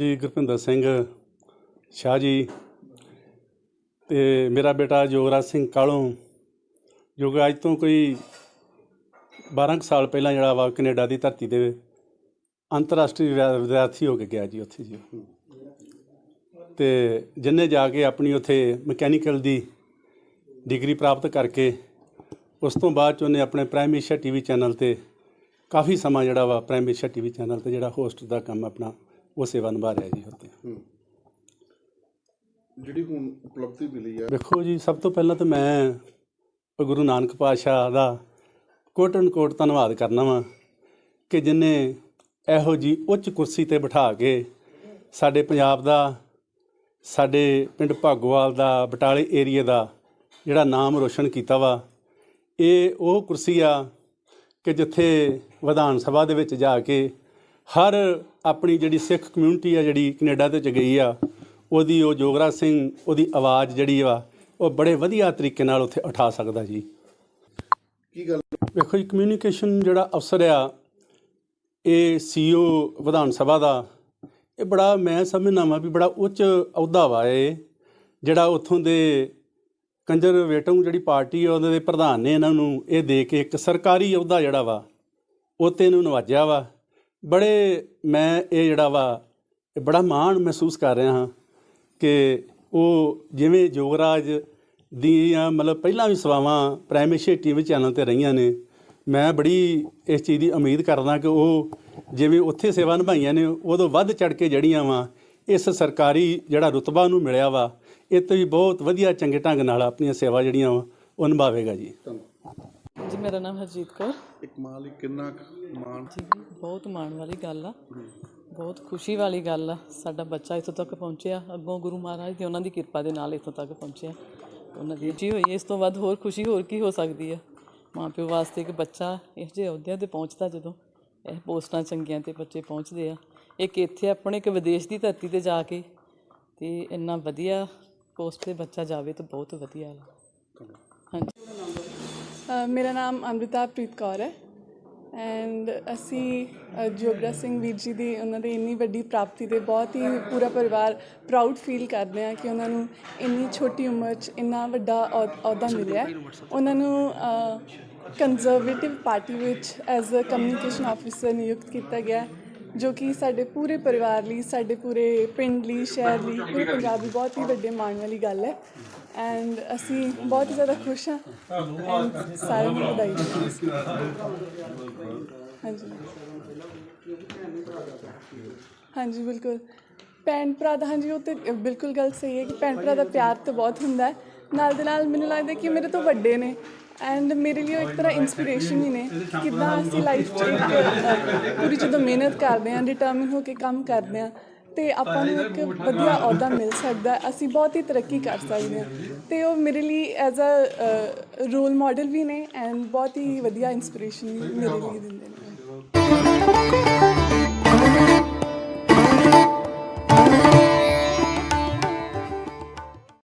ਜੀ, ਗੁਰਪਿੰਦਰ ਸਿੰਘ ਸ਼ਾਹ ਜੀ ਤੇ ਮੇਰਾ ਬੇਟਾ ਜੋਗਰਾਜ ਸਿੰਘ ਕਾਲੋਂ, ਜੋ ਕਿ ਅੱਜ ਤੋਂ ਕੋਈ 12 ਕੁ ਸਾਲ ਪਹਿਲਾਂ ਜਿਹੜਾ ਵਾ ਕੈਨੇਡਾ ਦੀ ਧਰਤੀ ਦੇ ਅੰਤਰਰਾਸ਼ਟਰੀ ਵਿਦਿਆ- ਵਿਦਿਆਰਥੀ ਹੋ ਕੇ ਗਿਆ ਜੀ ਉੱਥੇ ਜੀ। ਤੇ ਜਿੰਨੇ ਜਾ ਕੇ ਆਪਣੀ ਉੱਥੇ ਮਕੈਨੀਕਲ ਦੀ ਡਿਗਰੀ ਪ੍ਰਾਪਤ ਕਰਕੇ, ਉਸ ਤੋਂ ਬਾਅਦ ਚ ਉਹਨੇ ਆਪਣੇ ਪ੍ਰਾਈਮ ਏਸ਼ੀਆ ਟੀਵੀ ਚੈਨਲ ਤੇ ਕਾਫੀ ਸਮਾਂ ਜਿਹੜਾ ਵਾ ਪ੍ਰਾਈਮ ਏਸ਼ੀਆ ਟੀਵੀ ਚੈਨਲ ਤੇ ਜਿਹੜਾ ਹੋਸਟ ਦਾ ਕੰਮ ਆਪਣਾ ਉਹ ਸੇਵਾ ਨਿਭਾ ਰਿਹਾ ਜੀ ਉੱਥੇ। ਜਿਹੜੀ ਹੁਣ ਉਪਲਬਧੀ ਮਿਲੀ ਹੈ ਵੇਖੋ ਜੀ ਸਭ ਤੋਂ ਪਹਿਲਾਂ ਤਾਂ ਮੈਂ ਗੁਰੂ ਨਾਨਕ ਪਾਤਸ਼ਾਹ ਦਾ ਕੋਟਨ ਕੋਟ ਧੰਨਵਾਦ ਕਰਨਾ ਵਾਂ ਕਿ ਜਿਨੇ ਇਹੋ ਜੀ ਉੱਚ ਕੁਰਸੀ ਤੇ ਬਿਠਾ ਕੇ ਸਾਡੇ ਪੰਜਾਬ ਦਾ ਸਾਡੇ ਪਿੰਡ ਭਾਗੋਵਾਲ ਦਾ ਬਟਾਲੇ ਏਰੀਆ ਦਾ ਜਿਹੜਾ ਨਾਮ ਰੋਸ਼ਨ ਕੀਤਾ ਵਾ ਇਹ ਉਹ ਕੁਰਸੀ ਆ ਕਿ ਜਿੱਥੇ ਵਿਧਾਨ ਸਭਾ ਦੇ ਵਿੱਚ ਜਾ ਕੇ ਹਰ ਆਪਣੀ ਜਿਹੜੀ ਸਿੱਖ ਕਮਿਊਨਿਟੀ ਆ ਜਿਹੜੀ ਕੈਨੇਡਾ ਦੇ ਚ ਗਈ ਆ ਉਹਦੀ ਉਹ ਜੋਗਰਾਜ ਸਿੰਘ ਉਹਦੀ ਆਵਾਜ਼ ਜਿਹੜੀ ਵਾ ਉਹ ਬੜੇ ਵਧੀਆ ਤਰੀਕੇ ਨਾਲ ਉੱਥੇ ਉਠਾ ਸਕਦਾ ਜੀ। ਕੀ ਗੱਲ? ਵੇਖੋ ਜੀ ਕਮਿਊਨੀਕੇਸ਼ਨ ਜਿਹੜਾ ਅਫਸਰ ਆ ਇਹ ਸੀਓ ਵਿਧਾਨ ਸਭਾ ਦਾ ਇਹ ਬੜਾ ਮੈਂ ਸਮਝਦਾ ਵਾਂ ਵੀ ਬੜਾ ਉੱਚ ਅਹੁਦਾ ਵਾ ਇਹ ਜਿਹੜਾ ਉੱਥੋਂ ਦੇ ਕੰਜ਼ਰਵੇਟਿਵ ਜਿਹੜੀ ਪਾਰਟੀ ਆ ਉਹਦੇ ਦੇ ਪ੍ਰਧਾਨ ਨੇ ਇਹਨਾਂ ਨੂੰ ਇਹ ਦੇ ਕੇ ਇੱਕ ਸਰਕਾਰੀ ਅਹੁਦਾ ਜਿਹੜਾ ਵਾ ਉਹ ਤੇ ਇਹਨੂੰ ਨਵਾਜਿਆ ਵਾ। ਬੜੇ ਮੈਂ ਇਹ ਜਿਹੜਾ ਵਾ ਇਹ ਬੜਾ ਮਾਣ ਮਹਿਸੂਸ ਕਰ ਰਿਹਾ ਹਾਂ ਕਿ ਉਹ ਜਿਵੇਂ ਜੋਗਰਾਜ ਦੀਆਂ ਮਤਲਬ ਪਹਿਲਾਂ ਵੀ ਸੇਵਾਵਾਂ ਪ੍ਰਾਈਮ ਏਸ਼ੀਆ ਟੀਵੀ ਚੈਨਲ ਤੇ ਰਹੀਆਂ ਨੇ ਮੈਂ ਬੜੀ ਇਸ ਚੀਜ਼ ਦੀ ਉਮੀਦ ਕਰਦਾ ਕਿ ਉਹ ਜਿਵੇਂ ਉੱਥੇ ਸੇਵਾ ਨਿਭਾਈਆਂ ਨੇ ਉਦੋਂ ਵੱਧ ਚੜ ਕੇ ਜੜੀਆਂ ਵਾ ਇਸ ਸਰਕਾਰੀ ਜਿਹੜਾ ਰੁਤਬਾ ਨੂੰ ਮਿਲਿਆ ਵਾ ਇਹ ਤੋਂ ਵੀ ਬਹੁਤ ਵਧੀਆ ਚੰਗੇ ਢੰਗ ਨਾਲ ਆਪਣੀਆਂ ਸੇਵਾ ਜਿਹੜੀਆਂ ਵਾ ਉਹ ਨਿਭਾਵੇਗਾ ਜੀ। ਜੀ ਮੇਰਾ ਨਾਮ ਹਰਜੀਤ ਕੌਰ। ਇੱਕ ਮਾਂ ਲਈ ਕਿੰਨਾ ਕੁ ਮਾਣ ਜੀ ਬਹੁਤ ਮਾਣ ਵਾਲੀ ਗੱਲ ਆ। ਬਹੁਤ ਖੁਸ਼ੀ ਵਾਲੀ ਗੱਲ ਆ। ਸਾਡਾ ਬੱਚਾ ਇੱਥੋਂ ਤੱਕ ਪਹੁੰਚਿਆ। ਅੱਗੋਂ ਗੁਰੂ ਮਹਾਰਾਜ ਦੀ ਉਹਨਾਂ ਦੀ ਕਿਰਪਾ ਦੇ ਨਾਲ ਇੱਥੋਂ ਤੱਕ ਪਹੁੰਚਿਆ। ਉਹਨਾਂ ਦੀ ਜੀ ਹੋਈ। ਇਸ ਤੋਂ ਵੱਧ ਹੋਰ ਖੁਸ਼ੀ ਹੋਰ ਕੀ ਹੋ ਸਕਦੀ ਆ? ਮਾਂ ਪਿਓ ਵਾਸਤੇ ਇੱਕ ਬੱਚਾ ਇਸ ਜਿਹੇ ਅਹੁਦਿਆਂ ਤੇ ਪਹੁੰਚਦਾ ਜਦੋਂ ਇਹ ਪੋਸਟਾਂ ਚੰਗੀਆਂ ਤੇ ਬੱਚੇ ਪਹੁੰਚਦੇ ਆ। ਇੱਕ ਇੱਥੇ ਆਪਣੇ ਇੱਕ ਵਿਦੇਸ਼ ਦੀ ਧਰਤੀ ਤੇ ਜਾ ਕੇ ਤੇ ਇੰਨਾ ਵਧੀਆ ਪੋਸਟ ਤੇ ਬੱਚਾ ਜਾਵੇ ਤਾਂ ਬਹੁਤ ਵਧੀਆ ਹਾਂਜੀ। ਮੇਰਾ ਨਾਮ ਅੰਮ੍ਰਿਤਾ ਪ੍ਰੀਤ ਕੌਰ ਹੈ। ਐਂਡ ਅਸੀਂ ਜੋਗਰਾ ਸਿੰਘ ਵੀਰ ਜੀ ਦੀ ਉਹਨਾਂ ਦੀ ਇੰਨੀ ਵੱਡੀ ਪ੍ਰਾਪਤੀ ਤੇ ਬਹੁਤ ਹੀ ਪੂਰਾ ਪਰਿਵਾਰ ਪ੍ਰਾਊਡ ਫੀਲ ਕਰਦੇ ਆ ਕਿ ਉਹਨਾਂ ਨੂੰ ਇੰਨੀ ਛੋਟੀ ਉਮਰ 'ਚ ਇੰਨਾ ਵੱਡਾ ਅਹੁਦਾ ਮਿਲਿਆ ਉਹਨਾਂ ਨੂੰ ਕੰਜ਼ਰਵੇਟਿਵ ਪਾਰਟੀ ਵਿੱਚ ਐਜ਼ ਅ ਕਮਿਊਨੀਕੇਸ਼ਨ ਆਫੀਸਰ ਨਿਯੁਕਤ ਕੀਤਾ ਗਿਆ ਜੋ ਕਿ ਸਾਡੇ ਪੂਰੇ ਪਰਿਵਾਰ ਲਈ, ਸਾਡੇ ਪੂਰੇ ਪਿੰਡ ਲਈ, ਸ਼ਹਿਰ ਲਈ, ਪੂਰੇ ਪੰਜਾਬ ਲਈ ਬਹੁਤ ਹੀ ਵੱਡੇ ਮਾਣ ਵਾਲੀ ਗੱਲ ਹੈ। ਐਂਡ ਅਸੀਂ ਬਹੁਤ ਹੀ ਜ਼ਿਆਦਾ ਖੁਸ਼ ਹਾਂ। And ਸਾਰਿਆਂ ਨੂੰ ਵਧਾਈ ਹਾਂਜੀ। ਹਾਂਜੀ, ਬਿਲਕੁਲ। ਭੈਣ ਭਰਾ ਦਾ ਹਾਂਜੀ, ਉਹ ਤੇ ਬਿਲਕੁਲ ਗੱਲ ਸਹੀ ਹੈ ਕਿ ਭੈਣ ਭਰਾ ਦਾ ਪਿਆਰ ਤਾਂ ਬਹੁਤ ਹੁੰਦਾ ਹੈ। ਨਾਲ ਦੇ ਨਾਲ ਮੈਨੂੰ ਲੱਗਦਾ ਕਿ ਮੇਰੇ ਤੋਂ ਵੱਡੇ ਨੇ। ਐਂਡ ਮੇਰੇ ਲਈ ਉਹ ਇੱਕ ਤਰ੍ਹਾਂ ਇਨਸਪੀਰੇਸ਼ਨ ਹੀ ਨੇ ਕਿ ਕਿੱਦਾਂ ਅਸੀਂ ਲਾਈਫ 'ਚ ਇੱਕ ਪੂਰੀ ਜਦੋਂ ਮਿਹਨਤ ਕਰਦੇ ਹਾਂ ਡਿਟਰਮਿਨ ਹੋ ਕੇ ਕੰਮ ਕਰਦੇ ਹਾਂ ਤੇ ਆਪਾਂ ਨੂੰ ਇੱਕ ਵਧੀਆ ਅਹੁਦਾ ਮਿਲ ਸਕਦਾ ਅਸੀਂ ਬਹੁਤ ਹੀ ਤਰੱਕੀ ਕਰ ਸਕਦੇ ਹਾਂ ਤੇ ਉਹ ਮੇਰੇ ਲਈ ਐਜ਼ ਅ ਰੋਲ ਮਾਡਲ ਵੀ ਨੇ ਐਂਡ ਬਹੁਤ ਹੀ ਵਧੀਆ ਇਨਸਪੀਰੇਸ਼ਨ ਮੇਰੇ ਲਈ ਦਿੰਦੇ ਨੇ